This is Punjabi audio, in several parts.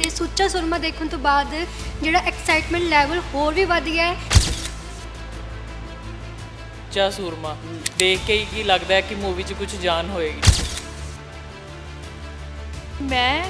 ਤੇ ਸੁੱਚਾ ਸੁਰਮਾ ਦੇਖਣ ਤੋਂ ਬਾਅਦ ਜਿਹੜਾ ਐਕਸਾਈਟਮੈਂਟ ਲੈਵਲ ਹੋਰ ਵੀ ਵੱਧ ਗਿਆ ਹੈ। ਉੱਚਾ ਸੂਰਮਾ ਦੇਖ ਕੇ ਹੀ ਕੀ ਲੱਗਦਾ ਹੈ ਕਿ ਮੂਵੀ 'ਚ ਕੁਝ ਜਾਨ ਹੋਏਗੀ। ਮੈਂ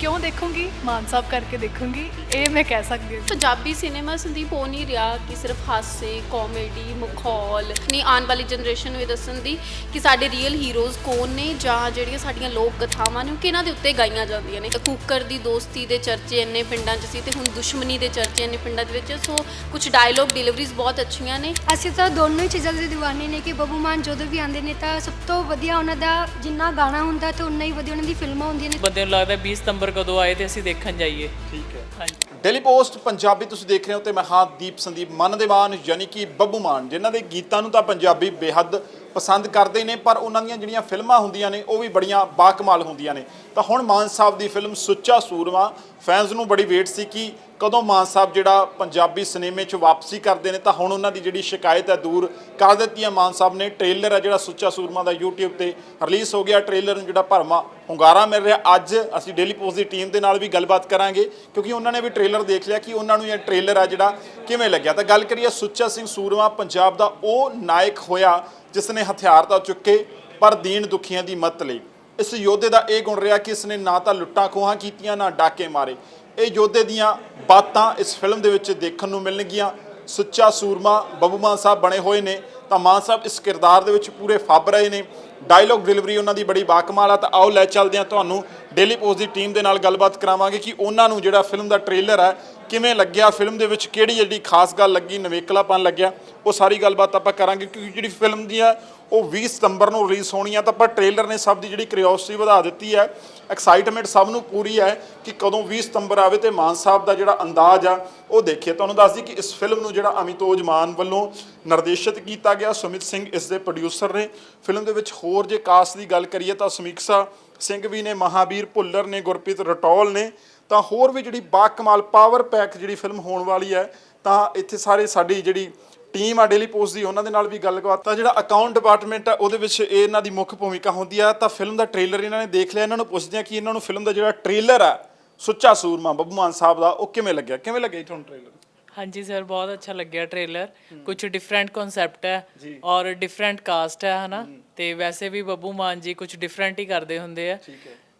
ਕਿਉਂ ਦੇਖੂੰਗੀ? ਮਾਨ ਸਾਹਿਬ ਕਰਕੇ ਦੇਖੂੰਗੀ। ਇਹ ਮੈਂ ਕਹਿ ਸਕਦੀ ਹਾਂ ਪੰਜਾਬੀ ਸਿਨੇਮਾ ਸੰਦੀਪ ਹੋ ਨਹੀਂ ਰਿਹਾ ਕਿ ਸਿਰਫ ਹਾਸੇ ਕਾਮੇਡੀ ਮਖੌਲ ਨਹੀਂ ਆਉਣ ਵਾਲੀ ਜਨਰੇਸ਼ਨ ਨੂੰ ਇਹ ਦੱਸਣ ਦੀ ਕਿ ਸਾਡੇ ਰੀਅਲ ਹੀਰੋਜ਼ ਕੌਣ ਨੇ ਜਾਂ ਜਿਹੜੀਆਂ ਸਾਡੀਆਂ ਲੋਕ ਕਥਾਵਾਂ ਨੇ ਉਹ ਕਿਹਨਾਂ ਦੇ ਉੱਤੇ ਗਾਈਆਂ ਜਾਂਦੀਆਂ ਨੇ? ਕੁੱਕਰ ਦੀ ਦੋਸਤੀ ਦੇ ਚਰਚੇ ਇੰਨੇ ਪਿੰਡਾਂ 'ਚ ਸੀ ਤੇ ਹੁਣ ਦੁਸ਼ਮਣੀ ਦੇ ਚਰਚੇ ਇੰਨੇ ਪਿੰਡਾਂ ਦੇ ਵਿੱਚ ਸੋ ਕੁਝ ਡਾਇਲੌਗ ਡਿਲੀਵਰੀਜ਼ ਬਹੁਤ ਅੱਛੀਆਂ ਨੇ। ਅਸੀਂ ਤਾਂ ਦੋਨੋਂ ਹੀ ਚੀਜ਼ਾਂ ਦੇ دیਵਾਨੇ ਨੇ ਕਿ ਬੱਬੂ ਮਾਨ ਜਦੋਂ ਵੀ ਆਉਂਦੇ ਨੇ ਤਾਂ ਸਭ ਤੋਂ ਵਧੀਆ ਉਹਨਾਂ ਦਾ ਜਿੰਨਾ ਗਾਣਾ ਹੁੰਦਾ ਤੇ ਉਨਾ ਹੀ ਵਧੀਆ ਉਹਨਾਂ ਦੀ ਫਿਲਮਾਂ ਹੁੰਦੀਆਂ ਨੇ। ਬੰਦੇ ਨੂੰ ਲੱਗਦਾ 20 ਸਤੰਬਰ ਕਦੋਂ ਆਏ ਤੇ ਅਸੀਂ ਦੇਖਣ ਜਾਈਏ। ਠੀਕ ਹੈ। ਹਾਂਜੀ। ਡੇਲੀ ਪੋਸਟ ਪੰਜਾਬੀ ਤੁਸੀਂ ਦੇਖ ਰਹੇ ਹੋ ਤੇ ਮੈਂ ਹਾਂ ਦੀਪ ਸੰਦੀਪ ਮਨ ਦੇ ਮਾਨ ਯਾਨੀ ਕਿ ਬੱਬੂ ਮਾਨ ਜਿਨ੍ਹਾਂ ਦੇ ਗੀਤਾਂ ਨੂੰ ਤਾਂ ਪੰਜਾਬੀ ਬੇਹੱਦ ਪਸੰਦ ਕਰਦੇ ਨੇ, ਪਰ ਉਹਨਾਂ ਦੀਆਂ ਜਿਹੜੀਆਂ ਫਿਲਮਾਂ ਹੁੰਦੀਆਂ ਨੇ, ਉਹ ਵੀ ਬੜੀਆਂ ਬਾਕਮਾਲ ਹੁੰਦੀਆਂ ਨੇ। ਤਾਂ ਹੁਣ ਮਾਨ ਸਾਹਿਬ ਦੀ ਫਿਲਮ ਸੁੱਚਾ ਸੂਰਮਾ ਫੈਨਸ ਨੂੰ ਬੜੀ ਵੇਟ ਸੀ ਕਿ ਕਦੋਂ ਮਾਨ ਸਾਹਿਬ ਜਿਹੜਾ ਪੰਜਾਬੀ ਸਿਨੇਮੇ 'ਚ ਵਾਪਸੀ ਕਰਦੇ ਨੇ, ਤਾਂ ਹੁਣ ਉਹਨਾਂ ਦੀ ਜਿਹੜੀ ਸ਼ਿਕਾਇਤ ਹੈ ਦੂਰ ਕਰ ਦਿੱਤੀ ਹੈ ਮਾਨ ਸਾਹਿਬ ਨੇ। ਟ੍ਰੇਲਰ ਹੈ ਜਿਹੜਾ ਸੁੱਚਾ ਸੂਰਮਾ ਦਾ YouTube ਤੇ ਰਿਲੀਜ਼ ਹੋ ਗਿਆ। ਟ੍ਰੇਲਰ ਨੂੰ ਜਿਹੜਾ ਭਰਮਾ ਹੁੰਗਾਰਾ ਮਿਲ ਰਿਹਾ। ਅੱਜ ਅਸੀਂ ਡੇਲੀ ਪੋਸਟ ਦੀ ਟੀਮ ਦੇ ਨਾਲ ਵੀ ਗੱਲਬਾਤ ਕਰਾਂਗੇ, ਕਿਉਂਕਿ ਉਹਨਾਂ ਨੇ ਵੀ ਟ੍ਰੇਲਰ ਦੇਖ ਲਿਆ ਕਿ ਉਹਨਾਂ ਨੂੰ ਇਹ ਟ੍ਰੇਲਰ ਆ ਜਿਹੜਾ ਕਿਵੇਂ ਲੱਗਿਆ। ਤਾਂ ਗੱਲ ਕਰੀਏ ਸੁੱਚਾ ਸਿੰਘ ਸੂਰਮਾ, ਪੰਜਾਬ ਦਾ ਉਹ ਨਾਇਕ ਹੋਇਆ ਜਿਸ ਨੇ ਹਥਿਆਰ ਤਾਂ ਚੁੱਕੇ, ਪਰ ਦੀਨ ਦੁਖੀਆਂ ਦੀ ਮਤ ਲਈ। ਇਸ ਯੋਧੇ ਦਾ ਇਹ ਗੁਣ ਰਿਹਾ ਕਿ ਇਸ ਨੇ ਨਾ ਤਾਂ ਲੁੱਟਾਂ ਖੋਹਾਂ ਕੀਤੀਆਂ, ਨਾ ਡਾਕੇ ਮਾਰੇ। ਇਹ ਯੋਧੇ ਦੀਆਂ ਬਾਤਾਂ ਇਸ ਫਿਲਮ ਦੇ ਵਿੱਚ ਦੇਖਣ ਨੂੰ ਮਿਲਣਗੀਆਂ। ਸੁੱਚਾ ਸੂਰਮਾ, ਬੱਬੂ ਮਾਨ ਸਾਹਿਬ ਬਣੇ ਹੋਏ ਨੇ। ਤਾਂ ਮਾਨ ਸਾਹਿਬ ਇਸ ਕਿਰਦਾਰ ਦੇ ਵਿੱਚ ਪੂਰੇ ਫੱਬ ਰਹੇ ਨੇ। ਡਾਇਲੌਗ ਡਿਲੀਵਰੀ ਉਹਨਾਂ ਦੀ ਬੜੀ ਬਾਕਮਾਲ ਆ, ਤਾਂ ਆਓ ਲੈ ਚੱਲਦੇ ਹਾਂ ਤੁਹਾਨੂੰ ਡੇਲੀ ਪੋਸਟ ਦੀ ਟੀਮ ਦੇ ਨਾਲ ਗੱਲਬਾਤ ਕਰਾਵਾਂਗੇ ਕਿ ਉਹਨਾਂ ਨੂੰ ਜਿਹੜਾ ਫਿਲਮ ਦਾ ਟ੍ਰੇਲਰ ਹੈ ਕਿਵੇਂ ਲੱਗਿਆ ਫਿਲਮ ਦੇ ਵਿੱਚ ਕਿਹੜੀ ਜਿਹੜੀ ਖਾਸ ਗੱਲ ਲੱਗੀ, ਨਵੇਕਲਾਪਨ ਲੱਗਿਆ, ਉਹ ਸਾਰੀ ਗੱਲਬਾਤ ਆਪਾਂ ਕਰਾਂਗੇ, ਕਿਉਂਕਿ ਜਿਹੜੀ ਫਿਲਮ ਦੀਆਂ ਉਹ 20 ਸਤੰਬਰ ਨੂੰ ਰਿਲੀਜ਼ ਹੋਣੀ ਆ, ਤਾਂ ਪਰ ਟ੍ਰੇਲਰ ਨੇ ਸਭ ਦੀ ਜਿਹੜੀ ਕਿਉਰਿਓਸਿਟੀ ਵਧਾ ਦਿੱਤੀ ਹੈ ਐਕਸਾਈਟਮੈਂਟ ਸਭ ਨੂੰ ਪੂਰੀ ਹੈ ਕਿ ਕਦੋਂ 20 ਸਤੰਬਰ ਆਵੇ ਤੇ ਮਾਨ ਸਾਹਿਬ ਦਾ ਜਿਹੜਾ ਅੰਦਾਜ਼ ਆ, ਉਹ ਦੇਖੀਏ। ਤੁਹਾਨੂੰ ਦੱਸ ਦਈਏ ਕਿ ਇਸ ਫਿਲਮ ਨੂੰ ਜਿਹੜਾ ਅਮਿਤੋਜ ਮਾਨ ਵੱਲੋਂ ਨਿਰਦੇਸ਼ਿਤ ਕੀਤਾ ਗਿਆ, ਸੁਮਿਤ ਸਿੰਘ ਇਸ ਦੇ ਪ੍ਰੋਡਿਊਸਰ ਨੇ। ਫਿਲਮ ਦੇ ਵਿੱਚ ਹੋਰ ਜੇ ਕਾਸਟ ਦੀ ਗੱਲ ਕਰੀਏ ਤਾਂ ਸਮੀਕਸਾ ਸਿੰਘ ਵੀ ਨੇ ਮਹਾਵੀਰ ਭੁੱਲਰ ਨੇ, ਗੁਰਪ੍ਰੀਤ ਰਟੌਲ ਨੇ। ਤਾਂ ਹੋਰ ਵੀ ਜਿਹੜੀ ਬਾਕਮਾਲ ਪਾਵਰ ਪੈਕ ਜਿਹੜੀ ਫਿਲਮ ਹੋਣ ਵਾਲੀ ਹੈ, ਤਾਂ ਇੱਥੇ ਸਾਰੇ ਸਾਡੀ ਜਿਹੜੀ ਟੀਮ ਆ ਡੇਲੀ ਪੋਸਟ ਦੀ ਉਹਨਾਂ ਦੇ ਨਾਲ ਵੀ ਗੱਲਬਾਤ ਤਾਂ ਜਿਹੜਾ ਅਕਾਊਂਟ ਡਿਪਾਰਟਮੈਂਟ ਆ ਉਹਦੇ ਵਿੱਚ ਇਹ ਇਹਨਾਂ ਦੀ ਮੁੱਖ ਭੂਮਿਕਾ ਹੁੰਦੀ ਆ। ਤਾਂ ਫਿਲਮ ਦਾ ਟ੍ਰੇਲਰ ਇਹਨਾਂ ਨੇ ਦੇਖ ਲਿਆ। ਇਹਨਾਂ ਨੂੰ ਪੁੱਛਦੇ ਆ ਕਿ ਇਹਨਾਂ ਨੂੰ ਫਿਲਮ ਦਾ ਜਿਹੜਾ ਟ੍ਰੇਲਰ ਆ ਸੁੱਚਾ ਸੂਰਮਾ ਬੱਬੂ ਮਾਨ ਸਾਹਿਬ ਦਾ ਉਹ ਕਿਵੇਂ ਲੱਗਿਆ? ਕਿਵੇਂ ਲੱਗਿਆ ਜੀ ਤੁਹਾਨੂੰ ਟ੍ਰੇਲਰ ਹਾਂਜੀ ਸਰ ਬਹੁਤ ਅੱਛਾ ਲੱਗਿਆ ਟ੍ਰੇਲਰ ਕੁਝ ਡਿਫਰੈਂਟ ਕਨਸੈਪਟ ਹੈ ਔਰ ਡਿਫਰੈਂਟ ਕਾਸਟ ਹੈ ਹਨਾ? ਤੇ ਵੈਸੇ ਵੀ ਬੱਬੂ ਮਾਨ ਜੀ ਕੁਝ ਡਿਫਰੈਂਟ ਹੀ ਕਰਦੇ ਹੁੰਦੇ ਆ।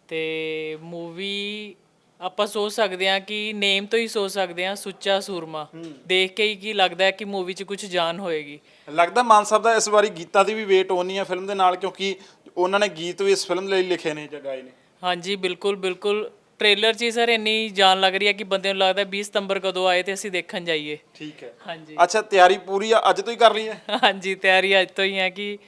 ਤੇ ਮੂਵੀ ਆਪਾਂ ਸੋਚ ਸਕਦੇ ਹਾਂ ਕਿ ਨੇਮ ਤੋਂ ਹੀ ਸੋਚ ਸਕਦੇ ਹਾਂ ਸੁੱਚਾ ਸੂਰਮਾ। ਦੇਖ ਕੇ ਹੀ ਕੀ ਲੱਗਦਾ ਹੈ ਕਿ ਮੂਵੀ 'ਚ ਕੁਝ ਜਾਨ ਹੋਏਗੀ। ਲੱਗਦਾ ਮਾਨ ਸਾਹਿਬ ਦਾ ਇਸ ਵਾਰੀ ਗੀਤਾਂ ਦੀ ਵੀ ਵੇਟ ਹੋਣੀ ਆ ਫਿਲਮ ਦੇ ਨਾਲ ਕਿਉਂਕਿ ਉਹਨਾਂ ਨੇ ਗੀਤ ਵੀ ਇਸ ਫਿਲਮ ਲਈ ਲਿਖੇ ਨੇ ਜਾਂ ਗਾਏ ਨੇ। ਹਾਂਜੀ ਬਿਲਕੁਲ ਬਿਲਕੁਲ। ਟ੍ਰੇਲਰ 'ਚ ਹੀ ਸਰ ਇੰਨੀ ਜਾਨ ਲੱਗ ਰਹੀ ਹੈ ਕਿ ਬੰਦੇ ਨੂੰ ਲੱਗਦਾ 20 ਸਤੰਬਰ ਕਦੋਂ ਆਏ ਤੇ ਅਸੀਂ ਦੇਖਣ ਜਾਈਏ। ਠੀਕ ਹੈ। ਹਾਂਜੀ। ਅੱਛਾ ਤਿਆਰੀ ਪੂਰੀ ਆ ਅੱਜ ਤੋਂ ਹੀ ਕਰ ਲਈ ਹੈ? ਹਾਂਜੀ ਤਿਆਰੀ ਅੱਜ ਤੋਂ ਹੀ ਹੈ ਕਿ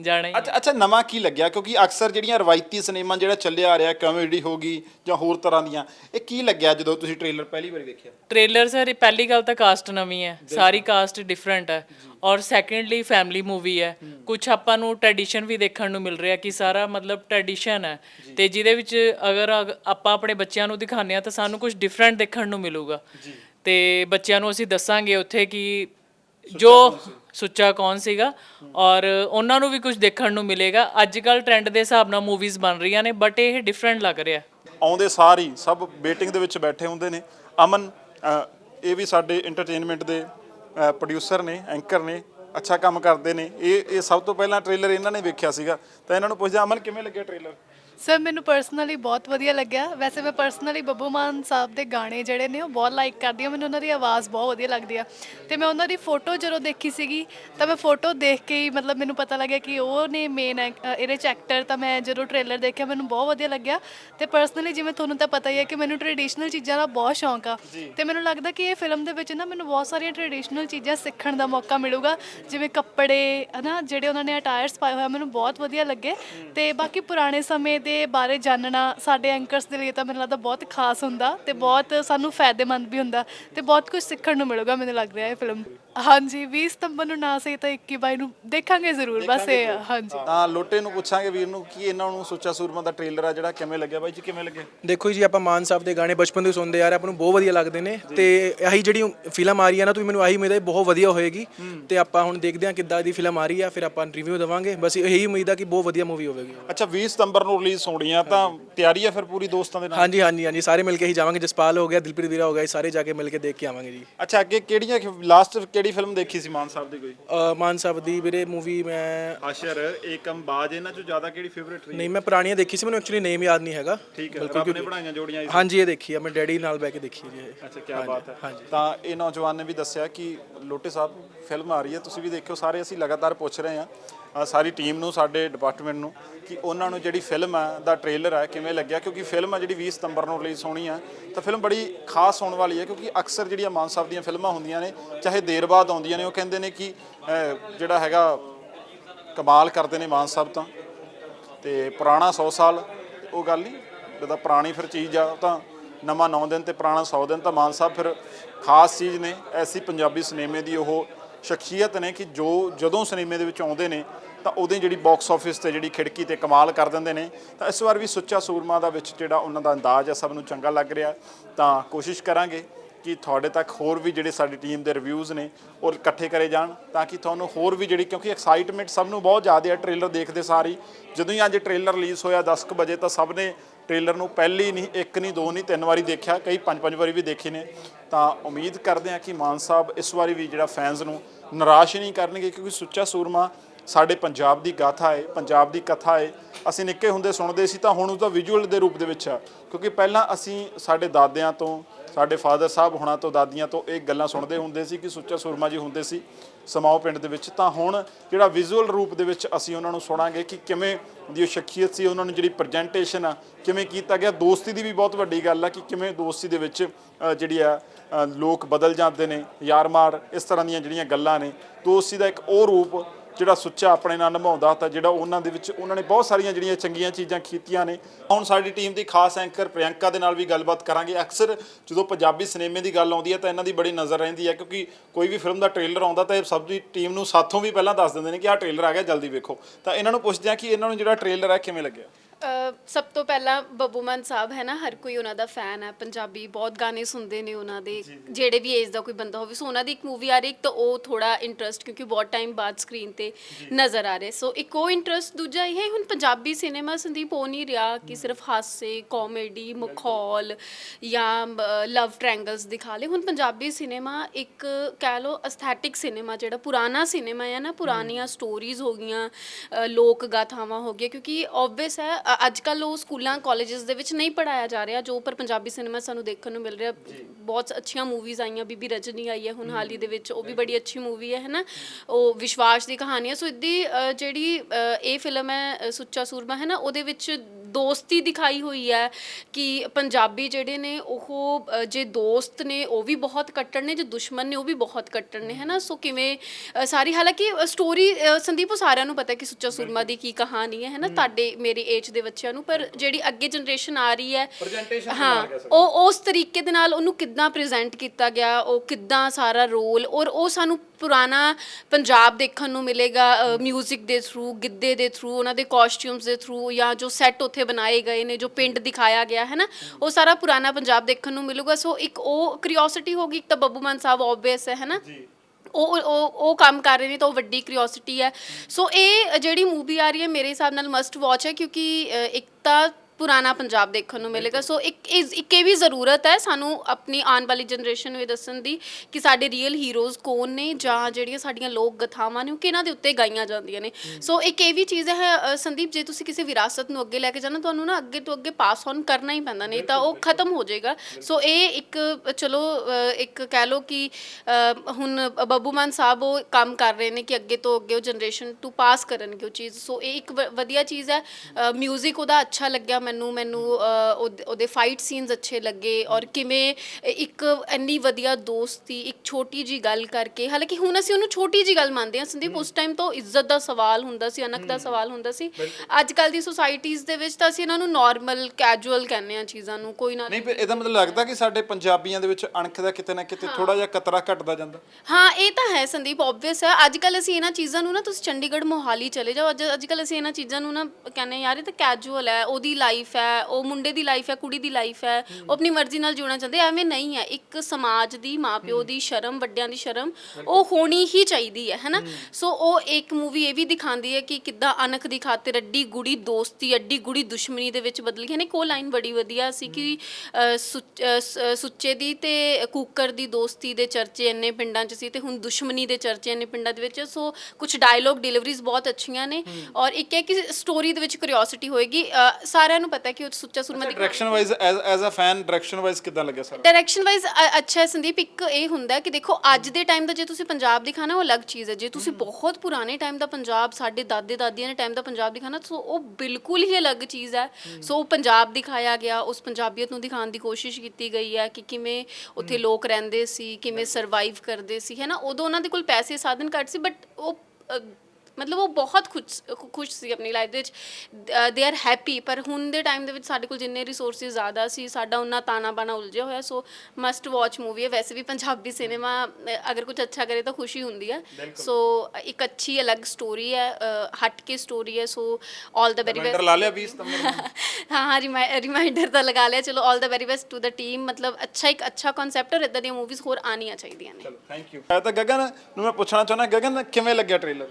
ਜਾਣਾ ਹੀ। ਅੱਛਾ ਅੱਛਾ ਨਵਾਂ ਕੀ ਲੱਗਿਆ? ਕਿਉਂਕਿ ਅਕਸਰ ਜਿਹੜੀਆਂ ਰਵਾਇਤੀ ਸਿਨੇਮਾ ਜਿਹੜਾ ਚੱਲਿਆ ਆ ਰਿਹਾ ਕਾਮੇਡੀ ਹੋ ਗਈ ਜਾਂ ਹੋਰ ਤਰ੍ਹਾਂ ਦੀਆਂ ਇਹ ਕੀ ਲੱਗਿਆ ਜਦੋਂ ਤੁਸੀਂ ਟ੍ਰੇਲਰ ਪਹਿਲੀ ਵਾਰੀ ਵੇਖਿਆ? ਟ੍ਰੇਲਰ ਸਰ ਪਹਿਲੀ ਗੱਲ ਤਾਂ ਕਾਸਟ ਨਵੀਂ ਹੈ। ਸਾਰੀ ਕਾਸਟ ਡਿਫਰੈਂਟ ਹੈ। ਔਰ ਸੈਕੰਡਲੀ ਫੈਮਿਲੀ ਮੂਵੀ ਹੈ। ਕੁਝ ਆਪਾਂ ਨੂੰ ਟ੍ਰੈਡੀਸ਼ਨ ਵੀ ਦੇਖਣ ਨੂੰ ਮਿਲ ਰਿਹਾ ਕਿ ਸਾਰਾ ਮਤਲਬ ਟ੍ਰੈਡੀਸ਼ਨ ਹੈ। ਤੇ ਜਿਹਦੇ ਵਿੱਚ ਅਗਰ ਅਗ- ਆਪਾਂ ਆਪਣੇ ਬੱਚਿਆਂ ਨੂੰ ਦਿਖਾਉਂਦੇ ਆ ਤਾਂ ਸਾਨੂੰ ਕੁਝ ਡਿਫਰੈਂਟ ਦੇਖਣ ਨੂੰ ਮਿਲੂਗਾ। ਤੇ ਬੱਚਿਆਂ ਨੂੰ ਅਸੀਂ ਦੱਸਾਂਗੇ ਉੱਥੇ ਕਿ ਜੋ ਸੁੱਚਾ ਕੌਣ ਸੀਗਾ? ਔਰ ਉਹਨਾਂ ਨੂੰ ਵੀ ਕੁਝ ਦੇਖਣ ਨੂੰ ਮਿਲੇਗਾ। ਅੱਜ ਕੱਲ ਟ੍ਰੈਂਡ ਦੇ ਹਿਸਾਬ ਨਾਲ ਮੂਵੀਜ਼ ਬਣ ਰਹੀਆਂ ਨੇ ਬਟ ਇਹ ਡਿਫਰੈਂਟ ਲੱਗ ਰਿਹਾ। ਆਉਂਦੇ ਸਾਰ ਹੀ ਸਭ ਵੇਟਿੰਗ ਦੇ ਵਿੱਚ ਬੈਠੇ ਹੁੰਦੇ ਨੇ। ਅਮਨ ਇਹ ਵੀ ਸਾਡੇ ਐਂਟਰਟੇਨਮੈਂਟ ਦੇ ਪ੍ਰੋਡਿਊਸਰ ਨੇ ਐਂਕਰ ਨੇ, ਅੱਛਾ ਕੰਮ ਕਰਦੇ ਨੇ। ਇਹ ਇਹ ਸਭ ਤੋਂ ਪਹਿਲਾਂ ਟ੍ਰੇਲਰ ਇਹਨਾਂ ਨੇ ਵੇਖਿਆ ਸੀਗਾ। ਤਾਂ ਇਹਨਾਂ ਨੂੰ ਪੁੱਛਦਾ, ਅਮਨ, ਕਿਵੇਂ ਲੱਗਿਆ ਟ੍ਰੇਲਰ ਸਰ ਮੈਨੂੰ ਪਰਸਨਲੀ ਬਹੁਤ ਵਧੀਆ ਲੱਗਿਆ। ਵੈਸੇ ਮੈਂ ਪਰਸਨਲੀ ਬੱਬੂ ਮਾਨ ਸਾਹਿਬ ਦੇ ਗਾਣੇ ਜਿਹੜੇ ਨੇ ਉਹ ਬਹੁਤ ਲਾਈਕ ਕਰਦੀ ਹਾਂ। ਮੈਨੂੰ ਉਹਨਾਂ ਦੀ ਆਵਾਜ਼ ਬਹੁਤ ਵਧੀਆ ਲੱਗਦੀ ਆ। ਤੇ ਮੈਂ ਉਹਨਾਂ ਦੀ ਫੋਟੋ ਜਦੋਂ ਦੇਖੀ ਸੀਗੀ ਤਾਂ ਮੈਂ ਫੋਟੋ ਦੇਖ ਕੇ ਹੀ ਮਤਲਬ ਮੈਨੂੰ ਪਤਾ ਲੱਗਿਆ ਕਿ ਉਹ ਨੇ ਮੇਨ ਇਹਦੇ ਚ ਐਕਟਰ ਤਾਂ ਮੈਂ ਜਦੋਂ ਟ੍ਰੇਲਰ ਦੇਖਿਆ ਮੈਨੂੰ ਬਹੁਤ ਵਧੀਆ ਲੱਗਿਆ। ਤੇ ਪਰਸਨਲੀ ਜਿਵੇਂ ਤੁਹਾਨੂੰ ਤਾਂ ਪਤਾ ਹੀ ਹੈ ਕਿ ਮੈਨੂੰ ਟ੍ਰੈਡੀਸ਼ਨਲ ਚੀਜ਼ਾਂ ਦਾ ਬਹੁਤ ਸ਼ੌਂਕ ਆ। ਤੇ ਮੈਨੂੰ ਲੱਗਦਾ ਕਿ ਇਹ ਫਿਲਮ ਦੇ ਵਿੱਚ ਨਾ ਮੈਨੂੰ ਬਹੁਤ ਸਾਰੀਆਂ ਟ੍ਰੈਡੀਸ਼ਨਲ ਚੀਜ਼ਾਂ ਸਿੱਖਣ ਦਾ ਮੌਕਾ ਮਿਲੂਗਾ। ਜਿਵੇਂ ਕੱਪੜੇ ਹਨਾ ਜਿਹੜੇ ਉਹਨਾਂ ਨੇ ਅਟਾਇਰਸ ਪਾਏ ਹੋਏ ਮੈਨੂੰ ਬਹੁਤ ਵਧੀਆ ਲੱਗੇ। ਤੇ ਬਾਕੀ ਪੁਰਾਣੇ ਸਮੇਂ ਦੇ ਬਾਰੇ ਜਾਣਨਾ ਸਾਡੇ ਐਂਕਰਸ ਦੇ ਲਈ ਤਾਂ ਮੈਨੂੰ ਲੱਗਦਾ ਬਹੁਤ ਖਾਸ ਹੁੰਦਾ ਤੇ ਬਹੁਤ ਸਾਨੂੰ ਫਾਇਦੇਮੰਦ ਵੀ ਹੁੰਦਾ ਤੇ ਬਹੁਤ ਕੁਝ ਸਿੱਖਣ ਨੂੰ ਮਿਲੂਗਾ, ਮੈਨੂੰ ਲੱਗ ਰਿਹਾ ਇਹ ਫਿਲਮ ਹਾਂਜੀ 20 ਸਤੰਬਰ ਨੂੰ ਨਾ ਸਹੀ ਤਾਂ 21 ਬਾਈ ਨੂੰ ਦੇਖਾਂਗੇ ਜ਼ਰੂਰ ਬਸ ਇਹ ਆ, ਹਾਂਜੀ। ਤਾਂ ਲੋਟੇ ਨੂੰ ਪੁੱਛਾਂਗੇ ਵੀਰ ਨੂੰ ਕੀ ਇਹਨਾਂ ਨੂੰ ਸੁੱਚਾ ਸੂਰਮਾ ਦਾ ਟ੍ਰੇਲਰ ਆ ਜਿਹੜਾ ਕਿਵੇਂ ਲੱਗਿਆ ਬਾਈ ਜੀ ਕਿਵੇਂ ਲੱਗਿਆ ਦੇਖੋ ਜੀ ਆਪਾਂ ਮਾਨ ਸਾਹਿਬ ਦੇ ਗਾਣੇ ਬਚਪਨ ਤੋਂ ਹੀ ਸੁਣਦੇ ਆ ਰਹੇ ਆਪਾਂ ਨੂੰ ਬਹੁਤ ਵਧੀਆ ਲੱਗਦੇ ਨੇ ਤੇ ਇਹੀ ਜਿਹੜੀ ਫਿਲਮ ਆ ਰਹੀ ਹੈ ਨਾ ਤੁਸੀਂ ਮੈਨੂੰ ਆਹੀ ਉਮੀਦ ਹੈ ਬਹੁਤ ਵਧੀਆ ਹੋਏਗੀ। ਤੇ ਆਪਾਂ ਹੁਣ ਦੇਖਦੇ ਹਾਂ ਕਿੱਦਾਂ ਦੀ ਫਿਲਮ ਆ ਰਹੀ ਆ ਫਿਰ ਆਪਾਂ ਰਿਵਿਊ ਦੇਵਾਂਗੇ। ਬਸ ਇਹੀ ਉਮੀਦ ਆ ਕਿ ਬਹੁਤ ਵਧੀਆ ਮੂਵੀ ਹੋਵੇਗੀ। ਅੱਛਾ 20 ਸਤੰਬਰ ਨੂੰ ਰਿਲੀਜ਼ ਹੋਣੀ ਆ ਤਾਂ ਤਿਆਰੀ ਆ ਫਿਰ ਪੂਰੀ ਦੋਸਤਾਂ ਦੇ ਨਾਲ? ਹਾਂਜੀ ਹਾਂਜੀ ਹਾਂਜੀ ਸਾਰੇ ਮਿਲ ਕੇ ਹੀ ਜਾਵਾਂਗੇ। ਜਸਪਾਲ ਹੋ ਗਿਆ ਦਿਲਪ੍ਰੀਤ ਵੀਰਾ ਹੋ ਗਿਆ ਇਹ ਸਾਰੇ ਜਾ ਕੇ ਮਿਲ ਕੇ ਦੇਖ ਕੇ ਆਵਾਂਗੇ ਜੀ। ਅੱਛਾ ਅੱਗੇ ਕਿਹੜੀਆਂ ਲਾਸਟ ਕਿਹੜੀ ਫਿਲਮ ਦੇਖੀ ਸੀ ਮਾਨ ਸਾਹਿਬ ਦੀ ਕੋਈ? ਅ, ਮਾਨ ਸਾਹਿਬ ਦੀ ਵੀਰੇ ਮੂਵੀ ਮੈਂ ਆਸ਼ਰ ਏਕਮ ਬਾਜ ਇਹਨਾਂ ਚੋਂ ਜ਼ਿਆਦਾ ਕਿਹੜੀ ਫੇਵਰਿਟ ਰਹੀ? ਨਹੀਂ ਮੈਂ ਪੁਰਾਣੀਆਂ ਦੇਖੀ ਸੀ ਮੈਨੂੰ ਐਕਚੁਅਲੀ ਨੇਮ ਯਾਦ ਨਹੀਂ ਹੈਗਾ। ਠੀਕ ਹੈ ਰੱਬ ਨੇ ਬਣਾਈਆਂ ਜੋੜੀਆਂ ਇਸ ਹਾਂਜੀ ਇਹ ਦੇਖੀ ਆ ਮੈਂ ਡੈਡੀ ਨਾਲ ਬੈ ਕੇ ਦੇਖੀ ਜੀ ਇਹ। ਅੱਛਾ ਕੀ ਬਾਤ ਹੈ। ਤਾਂ ਇਹ ਨੌਜਵਾਨ ਨੇ ਵੀ ਦੱਸਿਆ ਕਿ ਲੋਟੇ ਸਾਹਿਬ ਫਿਲਮ ਆ ਰਹੀ ਹੈ ਤੁਸੀਂ ਵੀ ਦੇਖਿਓ ਸਾਰੇ ਅਸੀਂ ਲਗਾਤਾਰ ਪੁੱਛ ਰਹੇ ਹਾਂ। ਸਾਰੀ ਟੀਮ ਨੂੰ, ਸਾਡੇ ਡਿਪਾਰਟਮੈਂਟ ਨੂੰ, ਕਿ ਉਹਨਾਂ ਨੂੰ ਜਿਹੜੀ ਫਿਲਮ ਹੈ ਦਾ ਟ੍ਰੇਲਰ ਹੈ ਕਿਵੇਂ ਲੱਗਿਆ? ਕਿਉਂਕਿ ਫਿਲਮ ਹੈ ਜਿਹੜੀ 20 ਸਤੰਬਰ ਨੂੰ ਰਿਲੀਜ਼ ਹੋਣੀ ਹੈ ਤਾਂ ਫਿਲਮ ਬੜੀ ਖਾਸ ਹੋਣ ਵਾਲੀ ਹੈ ਕਿਉਂਕਿ ਅਕਸਰ ਜਿਹੜੀਆਂ ਮਾਨ ਸਾਹਿਬ ਦੀਆਂ ਫਿਲਮਾਂ ਹੁੰਦੀਆਂ ਨੇ, ਚਾਹੇ ਦੇਰ ਬਾਅਦ ਆਉਂਦੀਆਂ ਨੇ, ਉਹ ਕਹਿੰਦੇ ਨੇ ਕਿ ਜਿਹੜਾ ਹੈਗਾ ਕਮਾਲ ਕਰਦੇ ਨੇ ਮਾਨ ਸਾਹਿਬ ਤਾਂ। ਤੇ ਪੁਰਾਣਾ 100 ਸਾਲ, ਉਹ ਗੱਲ ਨਹੀਂ, ਜਦੋਂ ਪੁਰਾਣੀ ਫਿਰ ਚੀਜ਼ ਆ ਤਾਂ ਨਵਾਂ 9 ਦਿਨ ਤੇ ਪੁਰਾਣਾ 100 ਦਿਨ ਤਾਂ ਮਾਨ ਸਾਹਿਬ ਫਿਰ ਖਾਸ ਚੀਜ਼ ਨੇ, ਐਸੀ ਪੰਜਾਬੀ ਸਿਨੇਮੇ ਦੀ ਉਹ ਸ਼ਖਸੀਅਤ ਨੇ ਕਿ ਜੋ, ਜਦੋਂ ਸਿਨੇਮੇ ਦੇ ਵਿੱਚ ਆਉਂਦੇ ਨੇ ਤਾਂ ਉਹਦੇ ਜਿਹੜੀ ਬਾਕਸ ਆਫਿਸ ਤੇ ਜਿਹੜੀ ਖਿੜਕੀ ਤੇ ਕਮਾਲ ਕਰ ਦਿੰਦੇ ਨੇ। ਤਾਂ ਇਸ ਵਾਰ ਵੀ ਸੁੱਚਾ ਸੂਰਮਾ ਦਾ ਵਿੱਚ ਜਿਹੜਾ ਉਹਨਾਂ ਦਾ ਅੰਦਾਜ਼ ਆ, ਸਭ ਨੂੰ ਚੰਗਾ ਲੱਗ ਰਿਹਾ। ਤਾਂ ਕੋਸ਼ਿਸ਼ ਕਰਾਂਗੇ ਕਿ ਤੁਹਾਡੇ ਤੱਕ ਹੋਰ ਵੀ ਜਿਹੜੇ ਸਾਡੀ ਟੀਮ ਦੇ ਰਿਵਿਊਜ਼ ਨੇ, ਉਹ ਇਕੱਠੇ ਕਰੇ ਜਾਣ, ਤਾਂ ਕਿ ਤੁਹਾਨੂੰ ਹੋਰ ਵੀ ਜਿਹੜੀ, ਕਿਉਂਕਿ ਐਕਸਾਈਟਮੈਂਟ ਸਭ ਨੂੰ ਬਹੁਤ ਜ਼ਿਆਦਾ ਹੈ ਟ੍ਰੇਲਰ ਦੇਖਦੇ ਸਾਰੀ ਜਦੋਂ ਹੀ ਅੱਜ ਟ੍ਰੇਲਰ ਰਿਲੀਜ਼ ਹੋਇਆ 10 ਕੁ ਵਜੇ, ਤਾਂ ਸਭ ਨੇ ਟ੍ਰੇਲਰ ਨੂੰ ਪਹਿਲੀ ਨਹੀਂ, ਇੱਕ ਨਹੀਂ, ਦੋ ਨਹੀਂ, ਤਿੰਨ ਵਾਰੀ ਦੇਖਿਆ, ਕਈ ਪੰਜ ਪੰਜ ਵਾਰੀ ਵੀ ਦੇਖੇ ਨੇ। ਤਾਂ ਉਮੀਦ ਕਰਦੇ ਹਾਂ ਕਿ ਮਾਨ ਸਾਹਿਬ ਇਸ ਵਾਰੀ ਵੀ ਜਿਹੜਾ ਫੈਨਸ ਨੂੰ ਨਿਰਾਸ਼ ਨਹੀਂ ਕਰਨਗੇ, ਕਿਉਂਕਿ ਸੁੱਚਾ ਸੂਰਮਾ ਸਾਡੇ ਪੰਜਾਬ ਦੀ ਗਾਥਾ ਹੈ ਪੰਜਾਬ ਦੀ ਕਥਾ ਹੈ ਅਸੀਂ ਨਿੱਕੇ ਹੁੰਦੇ ਸੁਣਦੇ ਸੀ ਤਾਂ ਹੁਣ ਉਹਦਾ ਵਿਜ਼ੂਅਲ ਦੇ ਰੂਪ ਦੇ ਵਿੱਚ ਆ। ਕਿਉਂਕਿ ਪਹਿਲਾਂ ਅਸੀਂ ਸਾਡੇ ਦਾਦਿਆਂ ਤੋਂ, ਸਾਡੇ ਫਾਦਰ ਸਾਹਿਬ ਹੁਣਾਂ ਤੋਂ, ਦਾਦੀਆਂ ਤੋਂ ਇਹ ਗੱਲਾਂ ਸੁਣਦੇ ਹੁੰਦੇ ਸੀ ਕਿ ਸੁੱਚਾ ਸੂਰਮਾ ਜੀ ਹੁੰਦੇ ਸੀ ਸਮਾਓ ਪਿੰਡ ਦੇ ਵਿੱਚ। ਤਾਂ ਹੁਣ ਜਿਹੜਾ ਵਿਜ਼ੂਅਲ ਰੂਪ ਦੇ ਵਿੱਚ ਅਸੀਂ ਉਹਨਾਂ ਨੂੰ ਸੁਣਾਂਗੇ ਕਿ ਕਿਵੇਂ ਦੀ ਉਹ ਸ਼ਖਸੀਅਤ ਸੀ, ਉਹਨਾਂ ਨੂੰ ਜਿਹੜੀ ਪ੍ਰੈਜੈਂਟੇਸ਼ਨ ਆ, ਕਿਵੇਂ ਕੀਤਾ ਗਿਆ। ਦੋਸਤੀ ਦੀ ਵੀ ਬਹੁਤ ਵੱਡੀ ਗੱਲ ਆ ਕਿ ਕਿਵੇਂ ਦੋਸਤੀ ਦੇ ਵਿੱਚ ਜਿਹੜੀ ਆ ਲੋਕ ਬਦਲ ਜਾਂਦੇ ਨੇ ਯਾਰ ਮਾਰ ਇਸ ਤਰ੍ਹਾਂ ਦੀਆਂ ਜਿਹੜੀਆਂ ਗੱਲਾਂ ਨੇ। ਦੋਸਤੀ ਦਾ ਇੱਕ ਉਹ ਰੂਪ ਜਿਹੜਾ ਸੁੱਚਾ ਆਪਣੇ ਨਾਲ ਨਿਭਾਉਂਦਾ ਤਾਂ ਜਿਹੜਾ ਉਹਨਾਂ ਦੇ ਵਿੱਚ ਉਹਨਾਂ ਨੇ ਬਹੁਤ ਸਾਰੀਆਂ ਜਿਹੜੀਆਂ ਚੰਗੀਆਂ ਚੀਜ਼ਾਂ ਕੀਤੀਆਂ ਨੇ। ਹੁਣ ਸਾਡੀ ਟੀਮ ਦੀ ਖਾਸ ਐਂਕਰ ਪ੍ਰਿਯੰਕਾ ਦੇ ਨਾਲ ਵੀ ਗੱਲਬਾਤ ਕਰਾਂਗੇ। ਅਕਸਰ ਜਦੋਂ ਪੰਜਾਬੀ ਸਿਨੇਮੇ ਦੀ ਗੱਲ ਆਉਂਦੀ ਹੈ ਤਾਂ ਇਹਨਾਂ ਦੀ ਬੜੀ ਨਜ਼ਰ ਰਹਿੰਦੀ ਹੈ ਕਿਉਂਕਿ ਕੋਈ ਵੀ ਫਿਲਮ ਦਾ ਟ੍ਰੇਲਰ ਆਉਂਦਾ ਤਾਂ ਇਹ ਸਭ ਦੀ ਟੀਮ ਨੂੰ ਸਾਥੋਂ ਵੀ ਪਹਿਲਾਂ ਦੱਸ ਦਿੰਦੇ ਨੇ ਕਿ ਆਹ ਟ੍ਰੇਲਰ ਆ ਗਿਆ, ਜਲਦੀ ਵੇਖੋ। ਤਾਂ ਇਹਨਾਂ ਨੂੰ ਪੁੱਛਦੇ ਆ ਕਿ ਇਹਨਾਂ ਨੂੰ ਜਿਹੜਾ ਟ੍ਰੇਲਰ ਹੈ ਕਿਵੇਂ ਲੱਗਿਆ? ਅ, ਸਭ ਤੋਂ ਪਹਿਲਾਂ ਬੱਬੂ ਮਾਨ ਸਾਹਿਬ ਹੈ ਨਾ ਹਰ ਕੋਈ ਉਹਨਾਂ ਦਾ ਫੈਨ ਹੈ ਪੰਜਾਬੀ ਬਹੁਤ ਗਾਣੇ ਸੁਣਦੇ ਨੇ ਉਹਨਾਂ ਦੇ ਜਿਹੜੇ ਵੀ ਏਜ ਦਾ ਕੋਈ ਬੰਦਾ ਹੋਵੇ। ਸੋ ਉਹਨਾਂ ਦੀ ਇੱਕ ਮੂਵੀ ਆ ਰਹੀ ਇੱਕ ਤਾਂ ਉਹ ਥੋੜਾ ਇੰਟਰਸਟ ਕਿਉਂਕਿ ਬਹੁਤ ਟਾਈਮ ਬਾਅਦ ਸਕਰੀਨ ਤੇ ਨਜ਼ਰ ਆ ਰਹੇ। ਸੋ ਇੱਕ ਉਹ ਇੰਟਰਸਟ ਦੂਜਾ ਇਹ ਹੈ ਹੁਣ ਪੰਜਾਬੀ ਸਿਨੇਮਾ ਸੰਦੀਪ ਹੋ ਨਹੀਂ ਰਿਹਾ ਕਿ ਸਿਰਫ ਹਾਸੇ ਕਾਮੇਡੀ ਮਖੌਲ ਜਾਂ ਲਵ ਟ੍ਰਾਇੰਗਲਸ ਦਿਖਾ ਲੇ ਹੁਣ ਪੰਜਾਬੀ ਸਿਨੇਮਾ ਇੱਕ ਕਹਿ ਲੋ ਐਸਥੈਟਿਕ ਸਿਨੇਮਾ ਜਿਹੜਾ ਪੁਰਾਣਾ ਸਿਨੇਮਾ ਹੈ ਨਾ ਪੁਰਾਣੀਆਂ ਸਟੋਰੀਜ਼ ਹੋ ਗਈਆਂ ਅ, ਲੋਕ ਗਾਥਾਵਾਂ ਹੋ ਗਈਆਂ ਕਿਉਂਕਿ ਆਬਵੀਅਸ ਹੈ ਅ- ਅੱਜ ਕੱਲ ਉਹ ਸਕੂਲਾਂ ਕਾਲਜਸ ਦੇ ਵਿੱਚ ਨਹੀਂ ਪੜਾਇਆ ਜਾ ਰਿਹਾ ਜੋ ਪਰ ਪੰਜਾਬੀ ਸਿਨੇਮਾ ਸਾਨੂੰ ਦੇਖਣ ਨੂੰ ਮਿਲ ਰਿਹਾ। ਬਹੁਤ ਅੱਛੀਆਂ ਮੂਵੀਜ਼ ਆਈਆਂ ਬੀਬੀ ਰਜਨੀ ਆਈ ਹੈ ਹੁਣ ਹਾਲ ਹੀ ਦੇ ਵਿੱਚ ਉਹ ਵੀ ਬੜੀ ਅੱਛੀ ਮੂਵੀ ਹੈ ਹੈ ਨਾ ਉਹ ਵਿਸ਼ਵਾਸ ਦੀ ਕਹਾਣੀ ਹੈ। ਸੋ ਇੱਦੀ ਜਿਹੜੀ ਅ, ਇਹ ਫਿਲਮ ਹੈ ਅ, ਸੁੱਚਾ ਸੂਰਮਾ ਹੈ ਨਾ ਉਹਦੇ ਵਿੱਚ ਦੋਸਤੀ ਦਿਖਾਈ ਹੋਈ ਹੈ ਕਿ ਪੰਜਾਬੀ ਜਿਹੜੇ ਨੇ ਉਹ ਅ, ਜੇ ਦੋਸਤ ਨੇ ਉਹ ਵੀ ਬਹੁਤ ਕੱਟੜ ਨੇ ਜੇ ਦੁਸ਼ਮਣ ਨੇ ਉਹ ਵੀ ਬਹੁਤ ਕੱਟੜ ਨੇ ਹੈ ਨਾ ਸੋ ਕਿਵੇਂ ਅ, ਸਾਰੀ ਹਾਲਾਂਕਿ ਸਟੋਰੀ ਸੰਦੀਪ ਉਹ ਸਾਰਿਆਂ ਨੂੰ ਪਤਾ ਹੈ ਕਿ ਸੁੱਚਾ ਸੂਰਮਾ ਦੀ ਕੀ ਕਹਾਣੀ ਹੈ ਹੈ। ਨਾ ਤੁਹਾਡੇ ਮੇਰੇ ਏਜ ਦੇ ਬੱਚਿਆਂ ਨੂੰ ਪਰ ਜਿਹੜੀ ਅੱਗੇ ਜਨਰੇਸ਼ਨ ਆ ਰਹੀ ਹੈ ਹਾਂ ਉਹ ਉਸ ਤਰੀਕੇ ਦੇ ਨਾਲ ਉਹਨੂੰ ਕਿੱਦਾਂ ਪ੍ਰੈਜ਼ੈਂਟ ਕੀਤਾ ਗਿਆ ਉਹ ਕਿੱਦਾਂ ਸਾਰਾ ਰੋਲ ਔਰ ਉਹ ਸਾਨੂੰ ਪੁਰਾਣਾ ਪੰਜਾਬ ਦੇਖਣ ਨੂੰ ਮਿਲੇਗਾ 뮤직 ਦੇ ਥਰੂ ਗਿੱਧੇ ਦੇ ਥਰੂ ਉਹਨਾਂ ਦੇ ਕਾਸਟਿਊਮਸ ਦੇ ਥਰੂ ਜਾਂ ਜੋ ਸੈੱਟ ਉੱਥੇ ਬਣਾਏ ਗਏ ਨੇ ਜੋ ਪਿੰਡ ਦਿਖਾਇਆ ਗਿਆ ਹੈ ਨਾ ਉਹ ਸਾਰਾ ਪੁਰਾਣਾ ਪੰਜਾਬ ਦੇਖਣ ਨੂੰ ਮਿਲੂਗਾ। ਸੋ ਇੱਕ ਉਹ ਕਿਉਰਿਓਸਿਟੀ ਹੋਗੀ ਇੱਕ ਤਾਂ ਬੱਬੂ ਮਾਨ ਸਾਹਿਬ ਆਬਵੀਅਸ ਹੈ ਹੈ ਨਾ ਉਹ ਉਹ ਉਹ ਕੰਮ ਕਰ ਰਹੇ ਨੇ ਤਾਂ ਉਹ ਵੱਡੀ ਕਿਉਰਿਓਸਿਟੀ ਹੈ। ਸੋ ਇਹ ਜਿਹੜੀ ਮੂਵੀ ਆ ਰਹੀ ਹੈ ਮੇਰੇ ਹਿਸਾਬ ਨਾਲ ਮਸਟ ਵਾਚ ਹੈ ਕਿਉਂਕਿ ਇੱਕ ਤਾਂ ਪੁਰਾਣਾ ਪੰਜਾਬ ਦੇਖਣ ਨੂੰ ਮਿਲੇਗਾ। ਸੋ ਇੱਕ ਇਸ- ਇੱਕ ਇਹ ਵੀ ਜ਼ਰੂਰਤ ਹੈ ਸਾਨੂੰ ਆਪਣੀ ਆਉਣ ਵਾਲੀ ਜਨਰੇਸ਼ਨ ਨੂੰ ਇਹ ਦੱਸਣ ਦੀ ਕਿ ਸਾਡੇ ਰੀਅਲ ਹੀਰੋਜ਼ ਕੌਣ ਨੇ ਜਾਂ ਜਿਹੜੀਆਂ ਸਾਡੀਆਂ ਲੋਕ ਗਥਾਵਾਂ ਨੇ ਉਹ ਕਿਹਨਾਂ ਦੇ ਉੱਤੇ ਗਾਈਆਂ ਜਾਂਦੀਆਂ ਨੇ। ਸੋ ਇੱਕ ਇਹ ਵੀ ਚੀਜ਼ ਹੈ ਅ, ਸੰਦੀਪ ਜੇ ਤੁਸੀਂ ਕਿਸੇ ਵਿਰਾਸਤ ਨੂੰ ਅੱਗੇ ਲੈ ਕੇ ਜਾਣਾ ਤੁਹਾਨੂੰ ਨਾ ਅੱਗੇ ਤੋਂ ਅੱਗੇ ਪਾਸ ਔਨ ਕਰਨਾ ਹੀ ਪੈਂਦਾ ਨਹੀਂ ਤਾਂ ਉਹ ਖਤਮ ਹੋ ਜਾਏਗਾ। ਸੋ ਇਹ ਇੱਕ ਅ, ਚਲੋ ਅ, ਇੱਕ ਕਹਿ ਲਓ ਕਿ ਅ, ਹੁਣ ਬੱਬੂ ਮਾਨ ਸਾਹਿਬ ਉਹ ਕੰਮ ਕਰ ਰਹੇ ਨੇ ਕਿ ਅੱਗੇ ਤੋਂ ਅੱਗੇ ਉਹ ਜਨਰੇਸ਼ਨ ਟੂ ਪਾਸ ਕਰਨਗੇ ਉਹ ਚੀਜ਼। ਸੋ ਇਹ ਇੱਕ ਵ- ਵਧੀਆ ਚੀਜ਼ ਹੈ। 뮤직 ਉਹਦਾ ਅੱਛਾ ਲੱਗਿਆ ਮੈਨੂੰ ਮੈਨੂੰ ਉਹਦੇ- ਉਹਦੇ ਫਾਈਟ ਸੀਨਸ ਅੱਛੇ ਲੱਗੇ ਔਰ ਕਿਵੇਂ ਇੱਕ ਇੰਨੀ ਵਧੀਆ ਦੋਸਤੀ ਇੱਕ ਛੋਟੀ ਜੀ ਗੱਲ ਕਰਕੇ ਹਾਲਾਂਕਿ ਹੁਣ ਅਸੀਂ ਉਹਨੂੰ ਛੋਟੀ ਜੀ ਗੱਲ ਮੰਨਦੇ ਹਾਂ ਸੰਦੀਪ ਉਸ ਟਾਈਮ ਤੋਂ ਇੱਜ਼ਤ ਦਾ ਸਵਾਲ ਹੁੰਦਾ ਸੀ ਅਨਕ ਦਾ ਸਵਾਲ ਹੁੰਦਾ ਸੀ। ਅੱਜ ਕੱਲ ਦੀ ਸੁਸਾਇਟੀਜ਼ ਦੇ ਵਿੱਚ ਤਾਂ ਅਸੀਂ ਇਹਨਾਂ ਨੂੰ ਨਾਰਮਲ ਕੈਜੂਅਲ ਕਹਿੰਦੇ ਆ ਚੀਜ਼ਾਂ ਨੂੰ ਕੋਈ ਨਾ ਨਹੀਂ ਫਿਰ ਇਹਦਾ ਮਤਲਬ ਲੱਗਦਾ ਕਿ ਸਾਡੇ ਪੰਜਾਬੀਆਂ ਦੇ ਵਿੱਚ ਅਣਖ ਦਾ ਕਿਤੇ ਨਾ ਕਿਤੇ ਥੋੜਾ ਜਿਹਾ ਕਤਰਾ ਘਟਦਾ ਜਾਂਦਾ? ਹਾਂ ਇਹ ਤਾਂ ਹੈ ਸੰਦੀਪ ਆਬਵੀਅਸ ਹੈ। ਅੱਜ ਕੱਲ ਅਸੀਂ ਇਹਨਾਂ ਚੀਜ਼ਾਂ ਨੂੰ ਨਾ ਤੁਸੀਂ ਚੰਡੀਗੜ੍ਹ ਮੋਹਾਲੀ ਚਲੇ ਜਾਓ ਅੱਜ ਅੱਜ ਕੱਲ ਅਸੀਂ ਇਹਨਾਂ ਚੀਜ਼ਾਂ ਨੂੰ ਨਾ ਕਹਿੰਦੇ ਯਾਰ ਇਹ ਤਾਂ ਕੈਜੂਅਲ ਹੈ ਉਹਦੀ ਲਾਈਫ ਹੈ ਉਹ ਮੁੰਡੇ ਦੀ ਲਾਈਫ ਹੈ ਕੁੜੀ ਦੀ ਲਾਈਫ ਹੈ ਉਹ ਆਪਣੀ ਮਰਜ਼ੀ ਨਾਲ ਜਿਉਣਾ ਚਾਹੁੰਦੇ ਐਵੇਂ ਨਹੀਂ ਹੈ। ਇੱਕ ਸਮਾਜ ਦੀ ਮਾਪਿਓ ਦੀ ਸ਼ਰਮ ਵੱਡਿਆਂ ਦੀ ਸ਼ਰਮ ਉਹ ਹੋਣੀ ਹੀ ਚਾਹੀਦੀ ਹੈ ਹੈਨਾ ਸੋ ਉਹ ਇੱਕ ਮੂਵੀ ਇਹ ਵੀ ਦਿਖਾਉਂਦੀ ਹੈ ਕਿ ਕਿੱਦਾਂ ਅਨਖ ਦੀ ਖਾਤਰ ਅੱਡੀ ਗੁੜੀ ਦੋਸਤੀ ਅੱਡੀ ਗੁੜੀ ਦੁਸ਼ਮਣੀ ਦੇ ਵਿੱਚ ਬਦਲ ਗਈ। ਨੇ ਕੋ ਲਾਈਨ ਬੜੀ ਵਧੀਆ ਸੀ ਕਿ ਅ, ਸੁੱਚ- ਅ, ਸ- ਸੁੱਚੇ ਦੀ ਤੇ ਕੁੱਕਰ ਦੀ ਦੋਸਤੀ ਦੇ ਚਰਚੇ ਇੰਨੇ ਪਿੰਡਾਂ 'ਚ ਸੀ ਤੇ ਹੁਣ ਦੁਸ਼ਮਣੀ ਦੇ ਚਰਚੇ ਇੰਨੇ ਪਿੰਡਾਂ ਦੇ ਵਿੱਚ। ਸੋ ਕੁਝ ਡਾਇਲੌਗ ਡਿਲੀਵਰੀਜ਼ ਬਹੁਤ ਅੱਛੀਆਂ ਨੇ ਔਰ ਇੱਕ ਹੈ ਕਿ ਸਟੋਰੀ ਦੇ ਵਿੱਚ ਕਿਉਰਿਓਸਿਟੀ ਹੋਏਗੀ। ਅ, ਸਾਰਿਆਂ ਨੂੰ ਪਤਾ ਹੈ ਕਿ ਉਹ ਸੁੱਚਾ ਸੁਰਮਾ ਦੀ direction wise as as a fan direction wise ਕਿਦਾਂ ਲੱਗਿਆ ਸਾਰਾ? ਡਾਇਰੈਕਸ਼ਨ ਵਾਈਜ਼ ਅੱਛਾ ਹੈ ਸੰਦੀਪ ਇੱਕ ਇਹ ਹੁੰਦਾ ਕਿ ਦੇਖੋ ਅੱਜ ਦੇ ਟਾਈਮ ਦਾ ਜੇ ਤੁਸੀਂ ਪੰਜਾਬ ਦਿਖਾਣਾ ਉਹ ਅਲੱਗ ਚੀਜ਼ ਹੈ। ਜੇ ਤੁਸੀਂ ਬਹੁਤ ਪੁਰਾਣੇ ਟਾਈਮ ਦਾ ਪੰਜਾਬ ਸਾਡੇ ਦਾਦੇ ਦਾਦੀਆਂ ਦੇ ਟਾਈਮ ਦਾ ਪੰਜਾਬ ਦਿਖਾਣਾ ਸੋ ਉਹ ਬਿਲਕੁਲ ਹੀ ਅਲੱਗ ਚੀਜ਼ ਹੈ। ਸੋ ਪੰਜਾਬ ਦਿਖਾਇਆ ਗਿਆ ਉਸ ਪੰਜਾਬੀਅਤ ਨੂੰ ਦਿਖਾਉਣ ਦੀ ਕੋਸ਼ਿਸ਼ ਕੀਤੀ ਗਈ ਹੈ ਕਿ ਕਿਵੇਂ ਉੱਥੇ ਲੋਕ ਰਹਿੰਦੇ ਸੀ ਕਿਵੇਂ ਸਰਵਾਈਵ ਕਰਦੇ ਸੀ ਹੈ ਨਾ? ਉਦੋਂ ਉਹਨਾਂ ਦੇ ਕੋਲ ਪੈਸੇ ਸਾਧਨ ਘੱਟ ਸੀ ਬਟ ਉਹ ਮਤਲਬ ਉਹ ਬਹੁਤ ਖੁਸ਼ ਖੁਸ਼ ਸੀ ਆਪਣੀ ਲਾਈਫ ਦੇ ਵਿੱਚ। ਦੇ ਆਰ ਹੈਪੀ ਪਰ ਹੁਣ ਦੇ ਟਾਈਮ ਦੇ ਵਿੱਚ ਸਾਡੇ ਕੋਲ ਜਿੰਨੇ ਰਿਸੋਰਸਿਸ ਜ਼ਿਆਦਾ ਸੀ ਸਾਡਾ ਉਹਨਾਂ ਤਾਣਾ ਬਾਣਾ ਉਲਝਿਆ ਹੋਇਆ ਸੋ ਮਸਟ ਵਾਚ ਮੂਵੀ ਹੈ। ਵੈਸੇ ਵੀ ਪੰਜਾਬੀ ਸਿਨੇਮਾ ਅਗਰ ਕੁਝ ਅੱਛਾ ਕਰੇ ਤਾਂ ਖੁਸ਼ੀ ਹੁੰਦੀ ਹੈ। ਸੋ ਇੱਕ ਅੱਛੀ ਅਲੱਗ ਸਟੋਰੀ ਹੈ ਹਟ ਕੇ ਸਟੋਰੀ ਹੈ ਸੋ ਆਲ ਦਾ ਵੈਰੀ ਰਿਮਾਈਂਡਰ ਲਾ ਲਿਆ 20 ਸਤੰਬਰ ਨੂੰ ਹਾਂ ਹਾਂ ਰਿਮਾਈਂਡਰ ਤਾਂ ਲਗਾ ਲਿਆ। ਚਲੋ all the very best to the team ਮਤਲਬ ਅੱਛਾ ਇੱਕ ਅੱਛਾ ਕਨਸੈਪਟ ਔਰ ਇਦਾਂ ਦੀਆਂ ਮੂਵੀਜ਼ ਹੋਰ ਆਉਣੀਆਂ ਚਾਹੀਦੀਆਂ ਨੇ। ਚਲੋ ਥੈਂਕ ਯੂ ਤਾਂ ਗਗਨ ਨੂੰ ਮੈਂ ਪੁੱਛਣਾ ਚਾਹੁੰਦਾ ਗਗਨ ਕਿਵੇਂ ਲੱਗਿਆ ਟ੍ਰੇਲਰ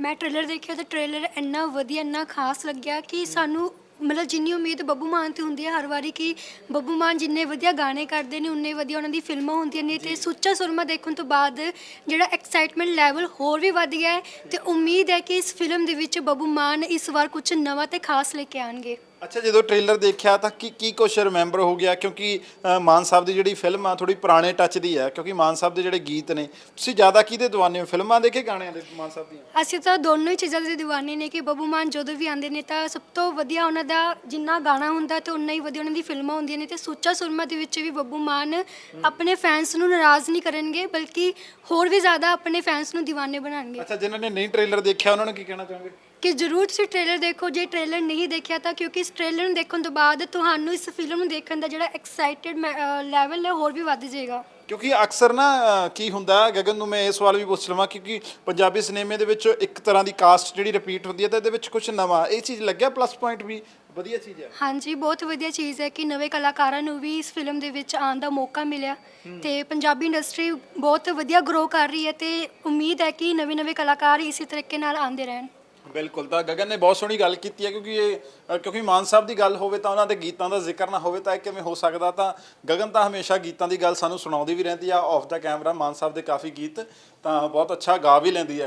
ਮੈਂ ਟ੍ਰੇਲਰ ਦੇਖਿਆ ਤਾਂ ਟ੍ਰੇਲਰ ਇੰਨਾ ਵਧੀਆ, ਇੰਨਾ ਖਾਸ ਲੱਗਿਆ ਕਿ ਸਾਨੂੰ ਮਤਲਬ ਜਿੰਨੀ ਉਮੀਦ ਬੱਬੂ ਮਾਨ ਤੇ ਹੁੰਦੀ ਹੈ ਹਰ ਵਾਰੀ ਕਿ ਬੱਬੂ ਮਾਨ ਜਿੰਨੇ ਵਧੀਆ ਗਾਣੇ ਕਰਦੇ ਨੇ, ਉਨੇ ਵਧੀਆ ਉਹਨਾਂ ਦੀ ਫਿਲਮਾਂ ਹੁੰਦੀਆਂ ਨੇ ਤੇ ਸੁੱਚਾ ਸੁਰਮਾ ਦੇਖਣ ਤੋਂ ਬਾਅਦ ਜਿਹੜਾ ਐਕਸਾਈਟਮੈਂਟ ਲੈਵਲ ਹੋਰ ਵੀ ਵੱਧ ਗਿਆ ਹੈ ਤੇ ਉਮੀਦ ਹੈ ਕਿ ਇਸ ਫਿਲਮ ਦੇ ਵਿੱਚ ਬੱਬੂ ਮਾਨ ਇਸ ਵਾਰ ਕੁਝ ਨਵਾਂ ਤੇ ਖਾਸ ਲੈ ਕੇ ਆਣਗੇ। ਅੱਛਾ ਜਦੋਂ ਟ੍ਰੇਲਰ ਦੇਖਿਆ ਤਾਂ ਕੀ ਕੀ ਕੁਝ ਰਿਮੈਂਬਰ ਹੋ ਗਿਆ? ਕਿਉਂਕਿ ਮਾਨ ਸਾਹਿਬ ਦੀ ਜਿਹੜੀ ਫਿਲਮ ਆ ਥੋੜੀ ਪੁਰਾਣੇ ਟੱਚ ਦੀ ਆ ਕਿਉਂਕਿ ਮਾਨ ਸਾਹਿਬ ਦੇ ਜਿਹੜੇ ਗੀਤ ਨੇ ਤੁਸੀਂ ਜ਼ਿਆਦਾ ਕਿਹਦੇ ਦੀਵਾਨੇ ਹੋ? ਫਿਲਮਾਂ ਦੇ ਗਾਣਿਆਂ ਦੇ ਮਾਨ ਸਾਹਿਬ ਦੀਆਂ? ਅਸੀਂ ਤਾਂ ਦੋਨੋਂ ਹੀ ਚੀਜ਼ਾਂ ਦੇ دیਵਾਨੇ ਨੇ ਕਿ ਬੱਬੂ ਮਾਨ ਜਦੋਂ ਵੀ ਆਉਂਦੇ ਨੇ ਤਾਂ ਸਭ ਤੋਂ ਵਧੀਆ ਉਹਨਾਂ ਦਾ ਜਿੰਨਾ ਗਾਣਾ ਹੁੰਦਾ ਤੇ ਉਨਾ ਹੀ ਵਧੀਆ ਉਹਨਾਂ ਦੀ ਫਿਲਮਾਂ ਹੁੰਦੀਆਂ ਨੇ ਤੇ ਸੁੱਚਾ ਸੁਰਮਾ ਦੇ ਵਿੱਚ ਵੀ ਬੱਬੂ ਮਾਨ ਆਪਣੇ ਫੈਨਸ ਨੂੰ ਨਾਰਾਜ਼ ਨਹੀਂ ਕਰਨਗੇ ਬਲਕਿ ਹੋਰ ਵੀ ਜ਼ਿਆਦਾ ਆਪਣੇ ਫੈਨਸ ਨੂੰ دیਵਾਨੇ ਬਣਾਉਣਗੇ। ਅੱਛਾ ਜਿਨ੍ਹਾਂ ਨੇ ਨਹੀਂ ਟ੍ਰੇਲਰ ਦੇਖਿਆ ਉਹਨਾਂ ਨੂੰ ਕੀ ਕਹਿਣਾ ਚਾਹੋਗੇ? ਕਿ ਜ਼ਰੂਰ ਤੁਸੀਂ ਟ੍ਰੇਲਰ ਦੇਖੋ ਜੇ ਟ੍ਰੇਲਰ ਨਹੀਂ ਦੇਖਿਆ ਤਾਂ ਕਿਉਂਕਿ ਇਸ ਟ੍ਰੇਲਰ ਨੂੰ ਦੇਖਣ ਤੋਂ ਬਾਅਦ ਤੁਹਾਨੂੰ ਇਸ ਫਿਲਮ ਨੂੰ ਦੇਖਣ ਦਾ ਜਿਹੜਾ ਐਕਸਾਈਟਿਡ ਲੈਵਲ ਹੈ ਹੋਰ ਵੀ ਵੱਧ ਜਾਏਗਾ। ਕਿਉਂਕਿ ਅਕਸਰ ਨਾ ਅ, ਕੀ ਹੁੰਦਾ ਗਗਨ ਨੂੰ ਮੈਂ ਇਹ ਸਵਾਲ ਵੀ ਪੁੱਛ ਲਵਾਂ ਕਿਉਂਕਿ ਪੰਜਾਬੀ ਸਿਨੇਮੇ ਦੇ ਵਿੱਚ ਇੱਕ ਤਰ੍ਹਾਂ ਦੀ ਕਾਸਟ ਜਿਹੜੀ ਰਿਪੀਟ ਹੁੰਦੀ ਹੈ ਤਾਂ ਇਹਦੇ ਵਿੱਚ ਕੁਝ ਨਵਾਂ ਇਹ ਚੀਜ਼ ਲੱਗਿਆ ਪਲੱਸ ਪੁਆਇੰਟ ਵੀ? ਵਧੀਆ ਚੀਜ਼ ਹੈ। ਹਾਂਜੀ ਬਹੁਤ ਵਧੀਆ ਚੀਜ਼ ਹੈ ਕਿ ਨਵੇਂ ਕਲਾਕਾਰਾਂ ਨੂੰ ਵੀ ਇਸ ਫਿਲਮ ਦੇ ਵਿੱਚ ਆਉਣ ਦਾ ਮੌਕਾ ਮਿਲਿਆ ਤੇ ਪੰਜਾਬੀ ਇੰਡਸਟਰੀ ਬਹੁਤ ਵਧੀਆ ਗਰੋ ਕਰ ਰਹੀ ਹੈ ਤੇ ਉਮੀਦ ਹੈ ਕਿ ਨਵੇਂ-ਨਵੇਂ ਕਲਾਕਾਰ ਇਸੇ ਤਰੀਕੇ ਨਾਲ ਆਉਂਦੇ ਰਹਿਣ। ਬਿਲਕੁਲ ਤਾਂ ਗਗਨ ਨੇ ਬਹੁਤ ਸੋਹਣੀ ਗੱਲ ਕੀਤੀ ਹੈ ਕਿਉਂਕਿ ਇਹ ਅ, ਕਿਉਂਕਿ ਮਾਨ ਸਾਹਿਬ ਦੀ ਗੱਲ ਹੋਵੇ ਤਾਂ ਉਹਨਾਂ ਦੇ ਗੀਤਾਂ ਦਾ ਜ਼ਿਕਰ ਨਾ ਹੋਵੇ ਤਾਂ ਇਹ ਕਿਵੇਂ ਹੋ ਸਕਦਾ ਤਾਂ ਗਗਨ ਤਾਂ ਹਮੇਸ਼ਾ ਗੀਤਾਂ ਦੀ ਗੱਲ ਸਾਨੂੰ ਸੁਣਾਉਂਦੀ ਵੀ ਰਹਿੰਦੀ ਆ ਆਫ ਦਾ ਕੈਮਰਾ ਮਾਨ ਸਾਹਿਬ ਦੇ ਕਾਫੀ ਗੀਤ ਤਾਂ ਬਹੁਤ ਅੱਛਾ ਗਾ ਵੀ ਲੈਂਦੀ ਹੈ ਇਹ।